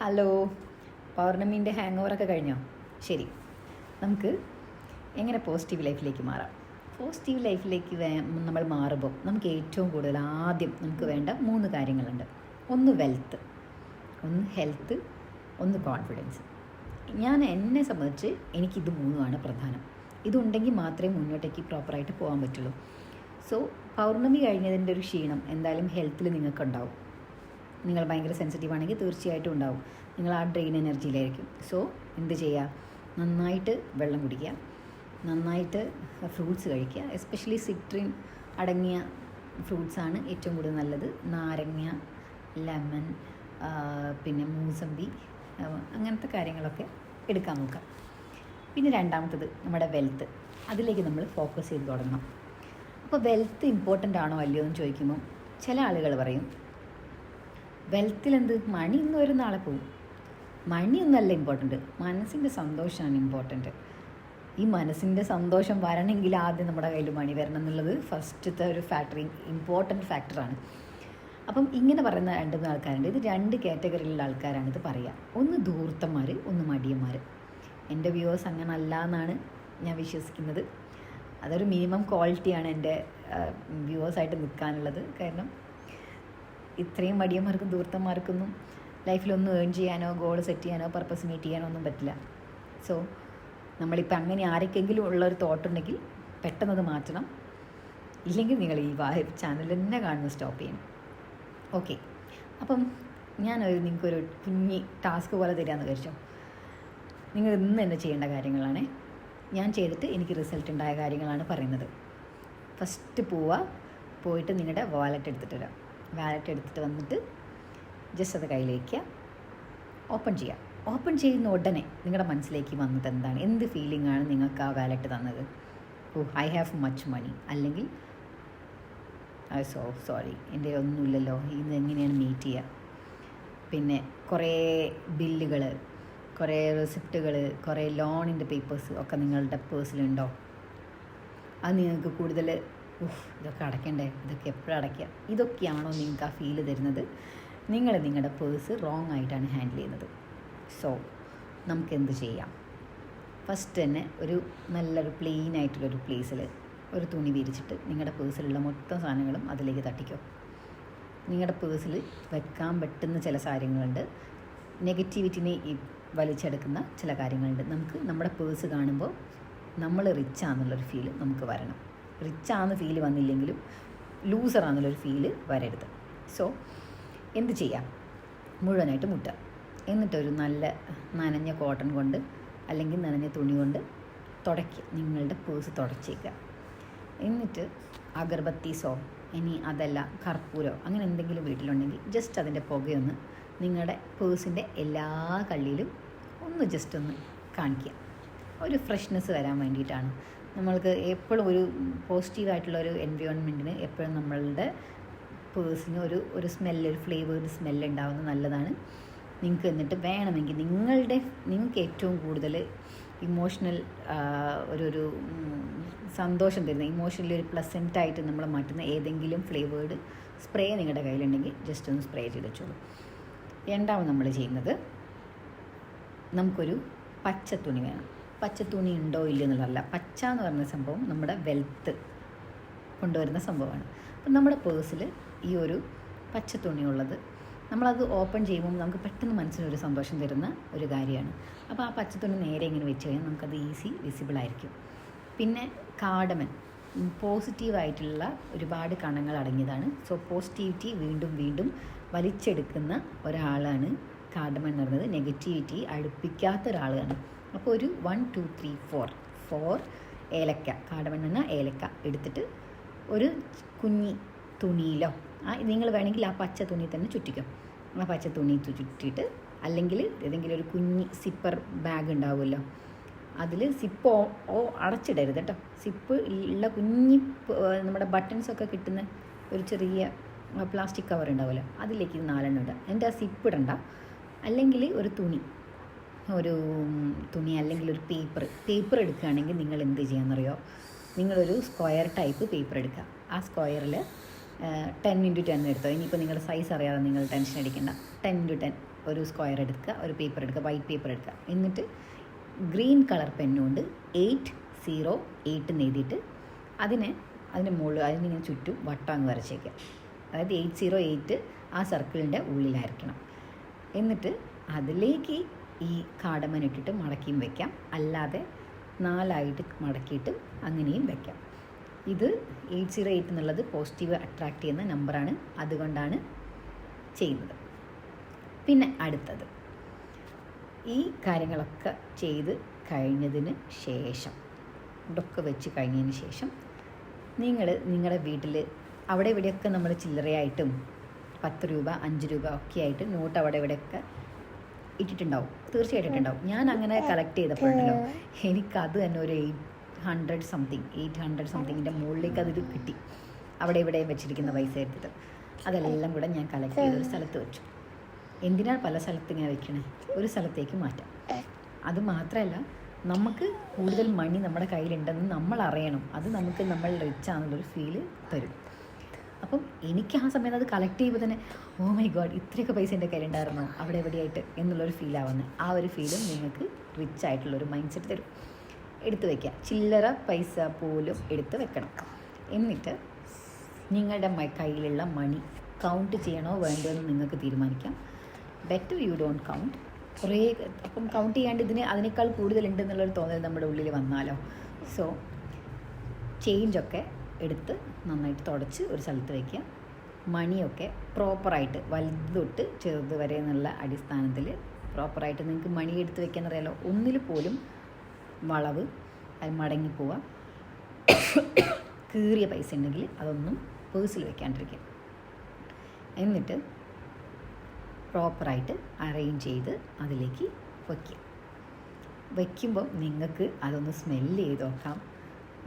Hello പൗർണമീന്റെ hang ഓവറൊക്കെ കഴിഞ്ഞോ? ശരി. നമുക്ക് എങ്ങനെ പോസിറ്റീവ് ലൈഫിലേക്ക് മാറാം? പോസിറ്റീവ് ലൈഫിലേക്ക് വേ നമ്മൾ മാറുമ്പോൾ നമുക്ക് ഏറ്റവും കൂടുതൽ ആദ്യം നമുക്ക് വേണ്ട മൂന്ന് കാര്യങ്ങളുണ്ട്. ഒന്ന് വെൽത്ത് ഒന്ന് ഹെൽത്ത് ഒന്ന് കോൺഫിഡൻസ് ഞാൻ എന്നെ സംബന്ധിച്ച് എനിക്കിത് മൂന്നുമാണ് പ്രധാനം. ഇതുണ്ടെങ്കിൽ മാത്രമേ മുന്നോട്ടേക്ക് പ്രോപ്പറായിട്ട് പോകാൻ പറ്റുള്ളൂ. സോ പൗർണമി കഴിഞ്ഞതിന്റെ ഒരു ക്ഷീണം എന്തായാലും ഹെൽത്തിൽ നിങ്ങൾക്കുണ്ടാവും. നിങ്ങൾ ഭയങ്കര സെൻസിറ്റീവ് ആണെങ്കിൽ തീർച്ചയായിട്ടും ഉണ്ടാവും. നിങ്ങൾ ആ ഡ്രെയിൻ എനർജിയിലായിരിക്കും സോ എന്ത് ചെയ്യുക നന്നായിട്ട് വെള്ളം കുടിക്കുക. നന്നായിട്ട് ഫ്രൂട്ട്സ് കഴിക്കുക. എസ്പെഷ്യലി സിട്രിൻ അടങ്ങിയ ഫ്രൂട്ട്സാണ് ഏറ്റവും കൂടുതൽ നല്ലത്. നാരങ്ങ ലെമൺ പിന്നെ മൂസമ്പി അങ്ങനത്തെ കാര്യങ്ങളൊക്കെ എടുക്കാൻ നോക്കാം പിന്നെ രണ്ടാമത്തത് നമ്മുടെ വെൽത്ത് അതിലേക്ക് നമ്മൾ ഫോക്കസ് ചെയ്ത് തുടങ്ങണം. അപ്പോൾ വെൽത്ത് ഇമ്പോർട്ടന്റ് ആണോ അല്ലയോ എന്ന് ചോദിക്കുമ്പോൾ ചില ആളുകൾ പറയും വെൽത്തിലെന്ത്? മണി ഇന്ന് ഒരു നാളെ പോകും മണിയൊന്നല്ല ഇമ്പോർട്ടന്റ് മനസ്സിന്റെ സന്തോഷമാണ് ഇമ്പോർട്ടന്റ് ഈ മനസ്സിന്റെ സന്തോഷം വരണമെങ്കിൽ ആദ്യം നമ്മുടെ കയ്യിൽ മണി വരണം എന്നുള്ളത് ഫസ്റ്റത്തെ ഒരു ഫാക്ടർ ഇമ്പോർട്ടന്റ് ഫാക്ടറാണ് അപ്പം ഇങ്ങനെ പറയുന്ന രണ്ട് മൂന്ന് ആൾക്കാരുണ്ട്. ഇത് രണ്ട് കാറ്റഗറിയിലുള്ള ആൾക്കാരാണ് ഇത് പറയുക. ഒന്ന് ധൂർത്തന്മാർ ഒന്ന് മടിയന്മാർ എന്റെ വ്യൂവേഴ്സ് അങ്ങനെ അല്ല എന്നാണ് ഞാൻ വിശ്വസിക്കുന്നത്. അതൊരു മിനിമം ക്വാളിറ്റിയാണ് എന്റെ വ്യൂവേഴ്സായിട്ട് നിൽക്കാനുള്ളത്. കാരണം ഇത്രയും മടിയന്മാർക്കും ദൂർത്തന്മാർക്കൊന്നും ലൈഫിലൊന്നും ഏൺ ചെയ്യാനോ ഗോൾ സെറ്റ് ചെയ്യാനോ പർപ്പസ് മീറ്റ് ചെയ്യാനോ ഒന്നും പറ്റില്ല. സോ നമ്മളിപ്പോൾ അങ്ങനെ ആരൊക്കെങ്കിലും ഉള്ള ഒരു തോട്ട് ഉണ്ടെങ്കിൽ പെട്ടെന്നത് മാറ്റണം. ഇല്ലെങ്കിൽ നിങ്ങൾ ഈ വാ ചാനൽ തന്നെ കാണുന്നത് സ്റ്റോപ്പ് ചെയ്യണം. ഓക്കെ അപ്പം ഞാനൊരു നിങ്ങൾക്കൊരു കുഞ്ഞി ടാസ്ക് പോലെ തരാമെന്ന് വിചാരിച്ചോ. നിങ്ങൾ ഇന്ന് തന്നെ ചെയ്യേണ്ട കാര്യങ്ങളാണ്. ഞാൻ ചെയ്തിട്ട് എനിക്ക് റിസൾട്ട് ഉണ്ടായ കാര്യങ്ങളാണ് പറയുന്നത്. ഫസ്റ്റ് പോവുക പോയിട്ട് നിങ്ങളുടെ വാലറ്റ് എടുത്തിട്ട് വരാം. വാലറ്റ് എടുത്തിട്ട് വന്നിട്ട് ജസ്റ്റ് അത് കയ്യിലേക്ക് ഓപ്പൺ ചെയ്യുക ഓപ്പൺ ചെയ്യുന്ന ഉടനെ നിങ്ങളുടെ മനസ്സിലേക്ക് വന്നത് എന്താണ്? എന്ത് ഫീലിംഗ് ആണ് നിങ്ങൾക്ക് ആ വാലറ്റ് തന്നത്? Oh I have much money അല്ലെങ്കിൽ ഐ സോ സോറി എന്റെ ഒന്നുമില്ലല്ലോ. ഇത് എങ്ങനെയാണ് മീറ്റ് ചെയ്യുക പിന്നെ കുറേ ബില്ലുകൾ കുറേ റെസിപ്റ്റുകൾ കുറേ ലോണിന്റെ പേപ്പേഴ്സ് ഒക്കെ നിങ്ങളുടെ പേഴ്സിലുണ്ടോ അത് നിങ്ങൾക്ക് കൂടുതൽ ഉഫ് ഇതൊക്കെ അടയ്ക്കണ്ടേ? ഇതൊക്കെ എപ്പോഴും അടയ്ക്കുക ഇതൊക്കെയാണോ നിങ്ങൾക്ക് ആ ഫീൽ തരുന്നത്? നിങ്ങൾ നിങ്ങളുടെ പേഴ്സ് റോങ് ആയിട്ടാണ് ഹാൻഡിൽ ചെയ്യുന്നത്. സോ നമുക്ക് എന്ത് ചെയ്യാം? ഫസ്റ്റ് തന്നെ ഒരു നല്ലൊരു പ്ലെയിൻ ആയിട്ടുള്ളൊരു പ്ലേസിൽ ഒരു തുണി വിരിച്ചിട്ട് നിങ്ങളുടെ പേഴ്സിലുള്ള മൊത്തം സാധനങ്ങളും അതിലേക്ക് തട്ടിക്കോ. നിങ്ങളുടെ പേഴ്സിൽ വെക്കാൻ പറ്റുന്ന ചില കാര്യങ്ങളുണ്ട് നെഗറ്റിവിറ്റിനെ വലിച്ചെടുക്കുന്ന ചില കാര്യങ്ങളുണ്ട്. നമുക്ക് നമ്മുടെ പേഴ്സ് കാണുമ്പോൾ നമ്മൾ റിച്ച് ഫീൽ നമുക്ക് വരണം. റിച്ച് ആണെന്ന് ഫീൽ വന്നില്ലെങ്കിലും ലൂസറാണെന്നുള്ളൊരു ഫീൽ ഫീൽ വരരുത്. സോ എന്ത് ചെയ്യാം? മുഴുവനായിട്ട് മുട്ടുക. എന്നിട്ടൊരു നല്ല നനഞ്ഞ കോട്ടൺ കൊണ്ട് അല്ലെങ്കിൽ നനഞ്ഞ തുണി കൊണ്ട് തുടയ്ക്കുക. നിങ്ങളുടെ പേഴ്സ് തുടച്ചേക്കുക. എന്നിട്ട് അഗർബത്തീസോ ഇനി അതല്ല കർപ്പൂരോ അങ്ങനെ എന്തെങ്കിലും വീട്ടിലുണ്ടെങ്കിൽ ജസ്റ്റ് അതിന്റെ പുകയൊന്ന് നിങ്ങളുടെ പേഴ്സിന്റെ എല്ലാ കള്ളിയിലും ഒന്ന് ജസ്റ്റ് ഒന്ന് കാണിക്കുക. ഒരു ഫ്രഷ്നെസ് വരാൻ വേണ്ടിയിട്ടാണ് നമ്മൾക്ക് എപ്പോഴും ഒരു പോസിറ്റീവായിട്ടുള്ള ഒരു എൻവയോൺമെന്റിന് എപ്പോഴും നമ്മളുടെ പേഴ്സിന് ഒരു ഒരു സ്മെല്ല് ഒരു ഫ്ലേവേർഡ് സ്മെല്ല് ഉണ്ടാവുന്നത് നല്ലതാണ്. നിങ്ങൾക്ക് എന്നിട്ട് വേണമെങ്കിൽ നിങ്ങളുടെ നിങ്ങൾക്ക് ഏറ്റവും കൂടുതൽ ഇമോഷണൽ ഒരു ഒരു സന്തോഷം തരുന്ന ഇമോഷണലി ഒരു പ്ലസന്റ് ആയിട്ട് നമ്മൾ മാറ്റുന്ന ഏതെങ്കിലും ഫ്ലേവേർഡ് സ്പ്രേ നിങ്ങളുടെ കയ്യിലുണ്ടെങ്കിൽ ജസ്റ്റ് ഒന്ന് സ്പ്രേ ചെയ്ത് വെച്ചോളൂ. രണ്ടാമത് നമ്മൾ ചെയ്യുന്നത് നമുക്കൊരു പച്ച തുണി വേണം. പച്ച തുണി ഉണ്ടോ ഇല്ലയോ എന്നുള്ളതല്ല പച്ച എന്ന് പറയുന്ന സംഭവം നമ്മുടെ വെൽത്ത് കൊണ്ടുവരുന്ന സംഭവമാണ്. അപ്പം നമ്മുടെ പേഴ്സിൽ ഈ ഒരു പച്ച തുണി തുണിയുള്ളത് നമ്മളത് ഓപ്പൺ ചെയ്യുമ്പോൾ നമുക്ക് പെട്ടെന്ന് മനസ്സിനൊരു സന്തോഷം തരുന്ന ഒരു കാര്യമാണ്. അപ്പോൾ ആ പച്ച തുണി നേരെ ഇങ്ങനെ വെച്ച് കഴിഞ്ഞാൽ നമുക്കത് ഈസി വിസിബിൾ ആയിരിക്കും. പിന്നെ കാർഡമൻ പോസിറ്റീവായിട്ടുള്ള ഒരുപാട് കണങ്ങൾ അടങ്ങിയതാണ്. സോ പോസിറ്റിവിറ്റി വീണ്ടും വീണ്ടും വലിച്ചെടുക്കുന്ന ഒരാളാണ് കാർഡമൻ എന്ന് പറയുന്നത്. നെഗറ്റിവിറ്റി അടുപ്പിക്കാത്ത ഒരാളാണ് അപ്പോൾ ഒരു one two three four four ഏലക്ക എന്ന ഏലക്ക എടുത്തിട്ട് ഒരു കുഞ്ഞി തുണിയിലോ ആ നിങ്ങൾ വേണമെങ്കിൽ ആ പച്ച തുണി തന്നെ ചുറ്റിക്കും. ആ പച്ച തുണി ചുറ്റിയിട്ട് അല്ലെങ്കിൽ ഏതെങ്കിലും ഒരു കുഞ്ഞി സിപ്പർ ബാഗ് ഉണ്ടാവുമല്ലോ അതിൽ സിപ്പ് ഓ അടച്ചിടരുത് കേട്ടോ. സിപ്പ് ഉള്ള കുഞ്ഞി നമ്മുടെ ബട്ടൺസൊക്കെ കിട്ടുന്ന ഒരു ചെറിയ പ്ലാസ്റ്റിക് കവർ ഉണ്ടാവുമല്ലോ അതിലേക്ക് നാലെണ്ണം ഇടുക എന്റെ ആ സിപ്പ് ഇടണ്ട. അല്ലെങ്കിൽ ഒരു തുണി ഒരു തുണി അല്ലെങ്കിൽ ഒരു പേപ്പർ പേപ്പർ എടുക്കുകയാണെങ്കിൽ നിങ്ങൾ എന്ത് ചെയ്യാമെന്നറിയോ നിങ്ങളൊരു സ്ക്വയർ ടൈപ്പ് പേപ്പർ എടുക്കുക. ആ സ്ക്വയറിൽ ടെൻ ഇന്റു ടെൻ എടുത്തോ? ഇനിയിപ്പോൾ നിങ്ങളുടെ സൈസ് അറിയാതെ നിങ്ങൾ ടെൻഷൻ അടിക്കേണ്ട. ടെൻ ഇന്റു ടെൻ ഒരു സ്ക്വയർ എടുക്കുക ഒരു പേപ്പർ എടുക്കുക വൈറ്റ് പേപ്പർ എടുക്കുക. എന്നിട്ട് ഗ്രീൻ കളർ പെന്നുകൊണ്ട് എയ്റ്റ് സീറോ എയ്റ്റ് എഴുതിയിട്ട് അതിനെ അതിന് മുകളിൽ അതിനിങ്ങനെ ചുറ്റും വട്ടം വരച്ചേക്കുക. അതായത് എയ്റ്റ് സീറോ എയ്റ്റ് ആ സർക്കിളിന്റെ ഉള്ളിലായിരിക്കണം. എന്നിട്ട് അതിലേക്ക് ഈ കാടമൻ ഇട്ടിട്ട് മടക്കിയും വെക്കാം. അല്ലാതെ നാലായിട്ട് മടക്കിയിട്ട് അങ്ങനെയും വെക്കാം. ഇത് എയ്റ്റ് സീറോ എയ്റ്റ് എന്നുള്ളത് പോസിറ്റീവ് അട്രാക്റ്റ് ചെയ്യുന്ന നമ്പറാണ്. അതുകൊണ്ടാണ് ചെയ്യുന്നത്. പിന്നെ അടുത്തത്. ഈ കാര്യങ്ങളൊക്കെ ചെയ്ത് കഴിഞ്ഞതിന് ശേഷം ഇതൊക്കെ വെച്ച് കഴിഞ്ഞതിന് ശേഷം നിങ്ങൾ നിങ്ങളുടെ വീട്ടിൽ അവിടെ ഇവിടെയൊക്കെ നമ്മൾ ചില്ലറയായിട്ടും പത്ത് രൂപ അഞ്ച് രൂപ ഒക്കെ ആയിട്ട് നോട്ട് അവിടെ ഇവിടെയൊക്കെ ഇട്ടിട്ടുണ്ടാവും. തീർച്ചയായിട്ടും ഉണ്ടാവും ഞാൻ അങ്ങനെ കളക്ട് ചെയ്തപ്പോഴുണ്ടല്ലോ അത് തന്നെ ഒരു eight hundred something eight hundred സംതിങ്ങിന്റെ മുകളിലേക്ക് അതിൽ കിട്ടി. അവിടെ ഇവിടെ വെച്ചിരിക്കുന്ന പൈസ എടുത്തിട്ട്. അതെല്ലാം കൂടെ ഞാൻ കളക്ട് ചെയ്ത് ഒരു സ്ഥലത്ത് വെച്ചു. എന്തിനാണ് പല സ്ഥലത്ത് ഇങ്ങനെ വെക്കണേ? ഒരു സ്ഥലത്തേക്ക് മാറ്റാം. അത് മാത്രമല്ല നമുക്ക് കൂടുതൽ മണി നമ്മുടെ കയ്യിലുണ്ടെന്ന് നമ്മൾ അറിയണം. അത് നമുക്ക് നമ്മൾ റിച്ച് ആണെന്നുള്ളൊരു ഫീൽ തരും. അപ്പം എനിക്ക് ആ സമയത്ത് അത് കളക്ട് ചെയ്യുമ്പോൾ തന്നെ ഓ മൈ ഗോഡ് ഇത്രയൊക്കെ പൈസ എന്റെ കയ്യിലുണ്ടായിരുന്നു? അവിടെ എവിടെയായിട്ട്? എന്നുള്ളൊരു ഫീൽ ആവുന്നത് ആ ഒരു ഫീലും നിങ്ങൾക്ക് റിച്ച് ആയിട്ടുള്ളൊരു മൈൻഡ് സെറ്റ് തരും. എടുത്തു വയ്ക്കുക. ചില്ലറ പൈസ പോലും എടുത്ത് വെക്കണം. എന്നിട്ട് നിങ്ങളുടെ കയ്യിലുള്ള മണി കൗണ്ട് ചെയ്യണോ വേണ്ടോ എന്ന് നിങ്ങൾക്ക് തീരുമാനിക്കാം. ബെറ്റർ യു ഡോണ്ട് കൗണ്ട് കുറേ അപ്പം കൗണ്ട് ചെയ്യാണ്ട് ഇതിന് അതിനേക്കാൾ കൂടുതലുണ്ടെന്നുള്ളൊരു തോന്നൽ നമ്മുടെ ഉള്ളിൽ വന്നാലോ? സോ ചേഞ്ചൊക്കെ എടുത്ത് നന്നായിട്ട് തുടച്ച് ഒരു സ്ഥലത്ത് വയ്ക്കുക മണിയൊക്കെ പ്രോപ്പറായിട്ട് വലുത് തൊട്ട് ചെറുത് വരെ എന്നുള്ള അടിസ്ഥാനത്തിൽ പ്രോപ്പറായിട്ട് നിങ്ങൾക്ക് മണി എടുത്ത് വെക്കാൻ അറിയാലോ. ഒന്നിൽ പോലും വളവ് അത് മടങ്ങിപ്പോവുക കീറിയ പൈസ ഉണ്ടെങ്കിൽ അതൊന്നും പേഴ്സിൽ വെക്കാണ്ടിരിക്കുക. എന്നിട്ട് പ്രോപ്പറായിട്ട് അറേഞ്ച് ചെയ്ത് അതിലേക്ക് വയ്ക്കുക വയ്ക്കുമ്പോൾ നിങ്ങൾക്ക് അതൊന്ന് സ്മെല്ല് ചെയ്ത് നോക്കാം.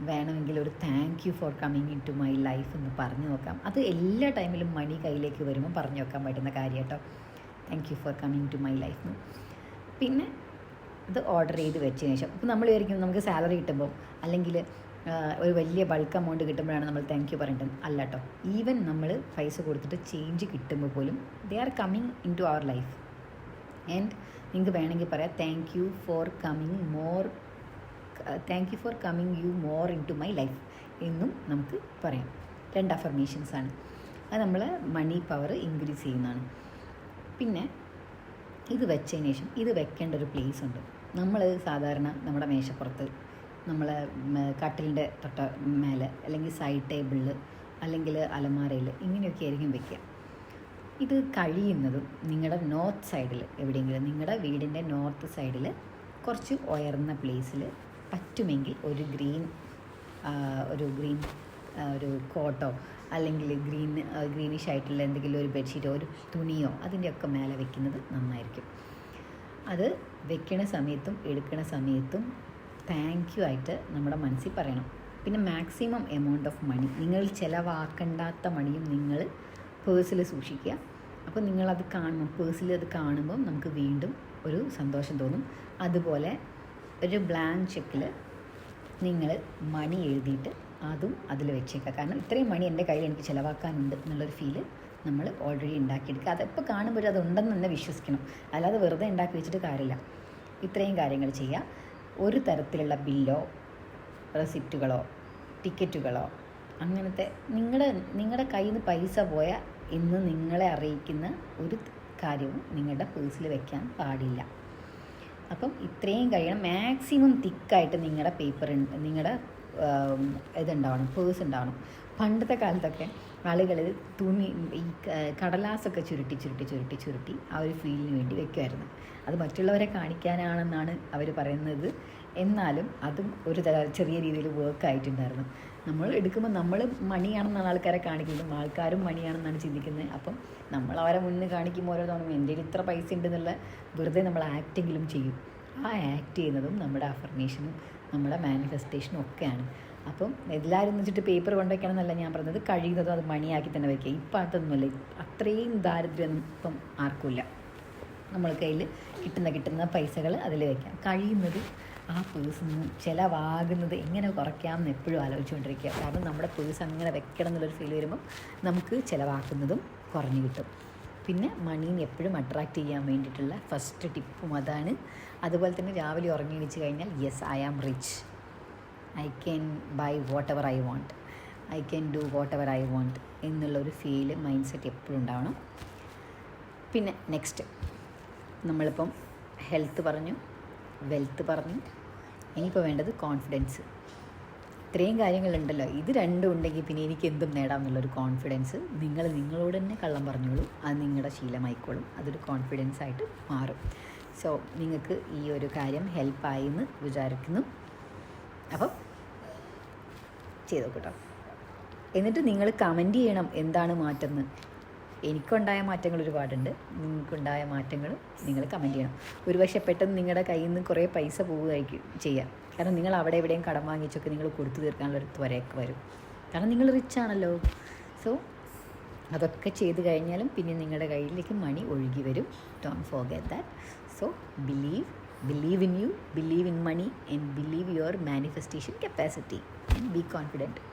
വേണമെങ്കിൽ ഒരു thank you for coming into my life എന്ന് പറഞ്ഞു നോക്കാം. അത് എല്ലാ ടൈമിലും മണി കയ്യിലേക്ക് വരുമ്പോൾ പറഞ്ഞു നോക്കാൻ പറ്റുന്ന കാര്യം കേട്ടോ thank you for coming to my life എന്ന്. പിന്നെ ഇത് ഓർഡർ ചെയ്ത് വെച്ചതിന് ശേഷം ഇപ്പോൾ നമ്മൾ വിചാരിക്കും നമുക്ക് സാലറി കിട്ടുമ്പോൾ അല്ലെങ്കിൽ ഒരു വലിയ ബൾക്ക് എമൗണ്ട് കിട്ടുമ്പോഴാണ് നമ്മൾ താങ്ക് യു പറയേണ്ടത്. അല്ല കേട്ടോ ഈവൻ നമ്മൾ പൈസ കൊടുത്തിട്ട് ചേഞ്ച് കിട്ടുമ്പോൾ പോലും they are coming into our life and നിങ്ങൾക്ക് വേണമെങ്കിൽ പറയാം thank you for coming more thank you for coming you more into my life എന്നും നമുക്ക് പറയാം. രണ്ട് അഫർമേഷൻസ് ആണ്. അത് നമ്മൾ മണി പവർ ഇൻക്രീസ് ചെയ്യുന്നതാണ്. പിന്നെ ഇത് വെച്ചതിന് ശേഷം ഇത് വെക്കേണ്ട ഒരു പ്ലേസ് ഉണ്ട്. നമ്മൾ സാധാരണ നമ്മുടെ മേശപ്പുറത്ത് നമ്മൾ കട്ടിലിന്റെ തൊട്ട മേലെ അല്ലെങ്കിൽ സൈഡ് ടേബിളിൽ അല്ലെങ്കിൽ അലമാരയിൽ ഇങ്ങനെയൊക്കെ ആയിരിക്കും വെക്കുക ഇത് കഴിയുന്നതും നിങ്ങളുടെ നോർത്ത് സൈഡിൽ എവിടെയെങ്കിലും നിങ്ങളുടെ വീടിന്റെ നോർത്ത് സൈഡിൽ കുറച്ച് ഉയർന്ന പ്ലേസിൽ പറ്റുമെങ്കിൽ ഒരു ഗ്രീൻ ഒരു ഗ്രീൻ ഒരു കോട്ടോ അല്ലെങ്കിൽ ഗ്രീൻ ഗ്രീനിഷ് ആയിട്ടുള്ള എന്തെങ്കിലും ഒരു ബെഡ്ഷീറ്റോ ഒരു തുണിയോ അതിന്റെയൊക്കെ മേലെ വെക്കുന്നത് നന്നായിരിക്കും. അത് വെക്കണ സമയത്തും എടുക്കണ സമയത്തും താങ്ക് യു ആയിട്ട് നമ്മുടെ മനസ്സിൽ പറയണം. പിന്നെ മാക്സിമം എമൗണ്ട് ഓഫ് മണി നിങ്ങൾ ചിലവാക്കണ്ടാത്ത മണിയും നിങ്ങൾ പേഴ്സിൽ സൂക്ഷിക്കുക. അപ്പോൾ നിങ്ങളത് കാണുമ്പോൾ പേഴ്സിൽ അത് കാണുമ്പോൾ നമുക്ക് വീണ്ടും ഒരു സന്തോഷം തോന്നും. അതുപോലെ ഒരു ബ്ലാങ്ക് ചെക്കിൽ നിങ്ങൾ മണി എഴുതിയിട്ട് അതും അതിൽ വെച്ചേക്കുക. കാരണം ഇത്രയും മണി എന്റെ കയ്യിൽ എനിക്ക് ചിലവാക്കാനുണ്ട് എന്നുള്ളൊരു ഫീൽ നമ്മൾ ഓൾറെഡി ഉണ്ടാക്കിയെടുക്കുക. അതെപ്പോൾ കാണുമ്പോഴും അതുണ്ടെന്ന് തന്നെ വിശ്വസിക്കണം. അല്ലാതെ വെറുതെ ഉണ്ടാക്കി വെച്ചിട്ട് കാര്യമില്ല. ഇത്രയും കാര്യങ്ങൾ ചെയ്യുക ഒരു തരത്തിലുള്ള ബില്ലോ റെസിപ്റ്റുകളോ ടിക്കറ്റുകളോ അങ്ങനത്തെ നിങ്ങളുടെ നിങ്ങളുടെ കയ്യിൽ നിന്ന് പൈസ പോയ ഇന്ന് നിങ്ങളെ അറിയിക്കുന്ന ഒരു കാര്യവും നിങ്ങളുടെ പേഴ്സിൽ വെക്കാൻ പാടില്ല. അപ്പം ഇത്രയും കഴിയണം. മാക്സിമം തിക്കായിട്ട് നിങ്ങളുടെ പേപ്പർ നിങ്ങളുടെ ഇതുണ്ടാവണം പേഴ്സ് ഉണ്ടാവണം പണ്ടത്തെ കാലത്തൊക്കെ ആളുകൾ തുണി ഈ കടലാസൊക്കെ ചുരുട്ടി ചുരുട്ടി ചുരുട്ടി ചുരുട്ടി ആ ഒരു ഫീലിന് വേണ്ടി വെക്കുമായിരുന്നു അത് മറ്റുള്ളവരെ കാണിക്കാനാണെന്നാണ് അവർ പറയുന്നത്. എന്നാലും അതും ഒരു ചെറിയ രീതിയിൽ വർക്ക് ആയിട്ടുണ്ടായിരുന്നു. നമ്മൾ എടുക്കുമ്പോൾ നമ്മൾ മണിയാണെന്നാണ് ആൾക്കാരെ കാണിക്കുന്നത്. ആൾക്കാരും മണിയാണെന്നാണ് ചിന്തിക്കുന്നത്. അപ്പം നമ്മൾ അവരെ മുന്നിൽ കാണിക്കുമ്പോൾ ഓരോ തവണ എന്റെ ഇത്ര പൈസ ഉണ്ടെന്നുള്ള വെറുതെ നമ്മൾ ആക്റ്റെങ്കിലും ചെയ്യും. ആ ആക്ട് ചെയ്യുന്നതും നമ്മുടെ അഫർമേഷനും നമ്മുടെ മാനിഫെസ്റ്റേഷനും ഒക്കെയാണ്. അപ്പം എല്ലാവരും എന്ന് വെച്ചിട്ട് പേപ്പർ കൊണ്ടുവയ്ക്കണം എന്നല്ല ഞാൻ പറഞ്ഞത്. കഴിയുന്നതും അത് മണിയാക്കി തന്നെ വയ്ക്കുക. ഇപ്പം അതൊന്നുമല്ല. അത്രയും ദാരിദ്ര്യമൊന്നും ഇപ്പം ആർക്കുമില്ല. നമ്മൾ കയ്യിൽ കിട്ടുന്ന കിട്ടുന്ന പൈസകൾ അതിൽ വയ്ക്കാം. കഴിയുന്നത് ആ പേഴ്സിൽ നിന്ന് ചിലവാകുന്നത് എങ്ങനെ കുറയ്ക്കാമെന്ന് എപ്പോഴും ആലോചിച്ചുകൊണ്ടിരിക്കുക. കാരണം നമ്മുടെ പേഴ്സ് അങ്ങനെ വെക്കണം എന്നുള്ളൊരു ഫീൽ വരുമ്പം നമുക്ക് ചിലവാക്കുന്നതും കുറഞ്ഞു കിട്ടും. പിന്നെ മണീനെ എപ്പോഴും അട്രാക്റ്റ് ചെയ്യാൻ വേണ്ടിയിട്ടുള്ള ഫസ്റ്റ് ടിപ്പും അതാണ്. അതുപോലെ തന്നെ രാവിലെ ഉറങ്ങി എണീച്ച് കഴിഞ്ഞാൽ yes I am rich I can buy whatever I want I can do whatever I want എന്നുള്ളൊരു ഫീൽ മൈൻഡ് സെറ്റ് എപ്പോഴും ഉണ്ടാവണം. പിന്നെ നെക്സ്റ്റ് നമ്മളിപ്പം ഹെൽത്ത് പറഞ്ഞു വെൽത്ത് പറഞ്ഞു. ഇനിയിപ്പോൾ വേണ്ടത് കോൺഫിഡൻസ് ഇത്രയും കാര്യങ്ങളുണ്ടല്ലോ. ഇത് രണ്ടും ഉണ്ടെങ്കിൽ പിന്നെ എനിക്ക് എന്തും നേടാം എന്നുള്ളൊരു കോൺഫിഡൻസ് നിങ്ങൾ നിങ്ങളോട് തന്നെ കള്ളം പറഞ്ഞോളൂ. അത് നിങ്ങളുടെ ശീലമായിക്കോളും. അതൊരു കോൺഫിഡൻസ് ആയിട്ട് മാറും. സോ നിങ്ങൾക്ക് ഈ ഒരു കാര്യം ഹെൽപ്പായി എന്ന് വിചാരിക്കുന്നു. അപ്പം ചെയ്തോ കേട്ടോ എന്നിട്ട് നിങ്ങൾ കമന്റ് ചെയ്യണം. എന്താണ് മാറ്റം എനിക്കുണ്ടായ മാറ്റങ്ങൾ ഒരുപാടുണ്ട്. നിങ്ങൾക്കുണ്ടായ മാറ്റങ്ങൾ നിങ്ങൾ കമന്റ് ചെയ്യണം. ഒരുപക്ഷെ പെട്ടെന്ന് നിങ്ങളുടെ കയ്യിൽ നിന്ന് കുറേ പൈസ പോവുകയായിരിക്കും ചെയ്യാം. കാരണം നിങ്ങൾ അവിടെ എവിടെയും കടം വാങ്ങിച്ചൊക്കെ നിങ്ങൾ കൊടുത്തു തീർക്കാനുള്ള ഒരു ത്വരയൊക്കെ വരും. കാരണം നിങ്ങൾ റിച്ച് ആണല്ലോ. സോ അതൊക്കെ ചെയ്ത് കഴിഞ്ഞാലും പിന്നെ നിങ്ങളുടെ കയ്യിലേക്ക് മണി ഒഴുകി വരും. Don't forget that so believe believe in you believe in money and believe your manifestation capacity and be confident